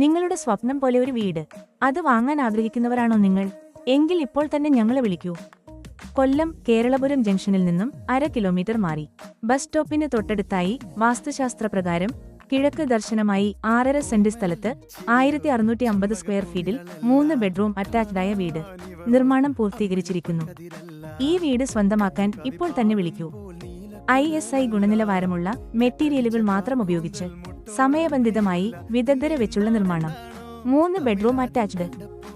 നിങ്ങളുടെ സ്വപ്നം പോലെ ഒരു വീട്. അത് വാങ്ങാൻ ആഗ്രഹിക്കുന്നവരാണോ നിങ്ങൾ? എങ്കിൽ ഇപ്പോൾ തന്നെ ഞങ്ങളെ വിളിക്കൂ. കൊല്ലം കേരളപുരം ജംഗ്ഷനിൽ നിന്നും അര കിലോമീറ്റർ മാറി. ബസ് സ്റ്റോപ്പിന് തൊട്ടടുത്തായി വാസ്തുശാസ്ത്രപ്രകാരം കിഴക്ക് ദർശനമായി ആറര സെന്റ് സ്ഥലത്ത് ആയിരത്തി അറുന്നൂറ്റി അമ്പത് സ്ക്വയർ ഫീറ്റിൽ മൂന്ന് ബെഡ്റൂം അറ്റാച്ച്ഡായ വീട്. നിർമ്മാണം പൂർത്തീകരിച്ചിരിക്കുന്നു. ഈ വീട് സ്വന്തമാക്കാൻ ഇപ്പോൾ തന്നെ വിളിക്കൂ. ഐ എസ് ഐ ഗുണനിലവാരമുള്ള മെറ്റീരിയലുകൾ മാത്രം ഉപയോഗിച്ച് സമയബന്ധിതമായി വിദഗ്ധരെ വെച്ചുള്ള നിർമ്മാണം. മൂന്ന് bedroom attached.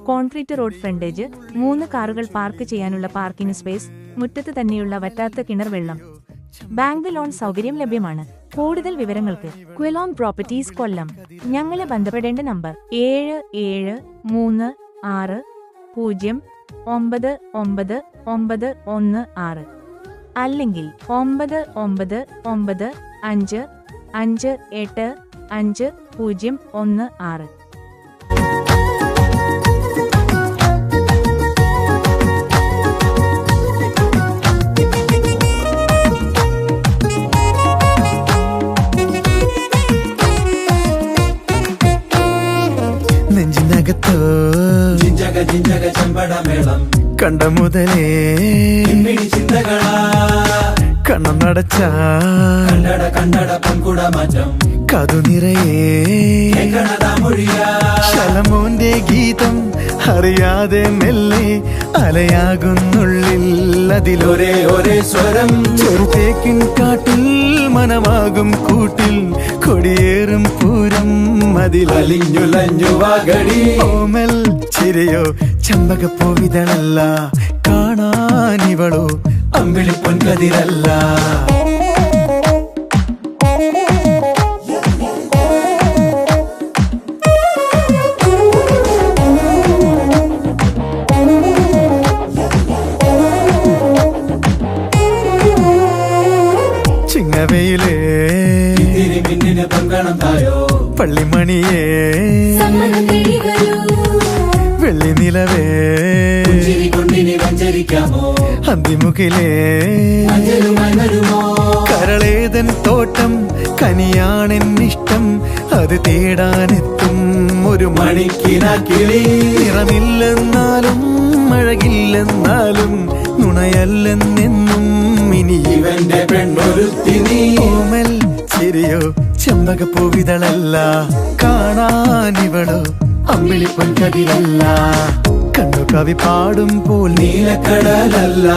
Concrete road frontage മൂന്ന് കാറുകൾ പാർക്ക് ചെയ്യാനുള്ള പാർക്കിംഗ് സ്പേസ് മുറ്റത്ത് തന്നെയുള്ള വറ്റാത്ത കിണർ വെള്ളം. ബാങ്ക് ലോൺ സൗകര്യം ലഭ്യമാണ്. കൂടുതൽ വിവരങ്ങൾക്ക് ക്വിലോൺ പ്രോപ്പർട്ടീസ് കൊല്ലം. ഞങ്ങളെ ബന്ധപ്പെടേണ്ട നമ്പർ ഏഴ് ഏഴ് മൂന്ന് ആറ് പൂജ്യം ഒമ്പത് ഒമ്പത് ഒമ്പത് ഒന്ന് ആറ്. അല്ലെങ്കിൽ ഒമ്പത് ഒമ്പത് ഒമ്പത് അഞ്ച് അഞ്ച് എട്ട് അഞ്ച് പൂജ്യം ഒന്ന് ആറ്. നെഞ്ചിനകത്തോ ജിഞ്ചക ജിഞ്ചക ചെമ്പടമേളം. കണ്ട മുതലേ ചിന്തകളാ. കണ്ണം നടച്ച. മാറ്റം കതു നിറയേ ശലമോന്റെ ഗീതം അറിയാതെ മെല്ലെ അലയാകുന്നുള്ളിൽ അതിലൊരേ ഒരേ ഒരേ സ്വരം. ചെറുതേക്കിൻ കാട്ടിൽ മനമാകും കൂട്ടിൽ കൊടിയേറും പൂരം അതിലലി അലിഞ്ഞുലഞ്ഞു വാഗടി ഓമൽ ചിരയോ ചമ്പകപ്പൂവിതളല്ല കാണാനിവളോ അമ്പിളി പൊൻകതിരല്ല തായോ. പള്ളിമണിയേ. വെള്ളി നിലവേ. അന്തിമുഖിലേ കരളേതൻ തോട്ടം കനിയാണെന്നിഷ്ടം അത് തേടാനെത്തും ഒരു മണി മണിക്കിന കിളി നിറമില്ലെന്നാലും മഴകില്ലെന്നാലും നുണയല്ലെന്നെന്നും ഇനി ഇവന്റെ പെണ്ണൊരുത്തി നീ. ഓമൽ ചിരിയോ ചെമ്പകപ്പൂവിതളല്ല കാണാനിവളോ അമ്പിളിപ്പൊൻ കതിരല്ല കണ്ണു കവി പാടും പോൽ നീലക്കടലല്ല.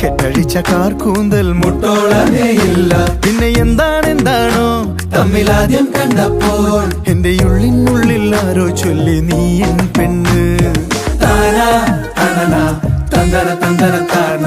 കെട്ടഴിച്ച കാർ കൂന്തൽ മുട്ടോളമേയില്ല. പിന്നെ എന്താണ് എന്താണോ തമ്മിലാദ്യം കണ്ടപ്പോൾ എന്റെ ഉള്ളിനുള്ളിൽ ആരോ ചൊല്ലി നീ എൻ പെണ്ണ്. താന തന്തര തന്തര തന്തന താന.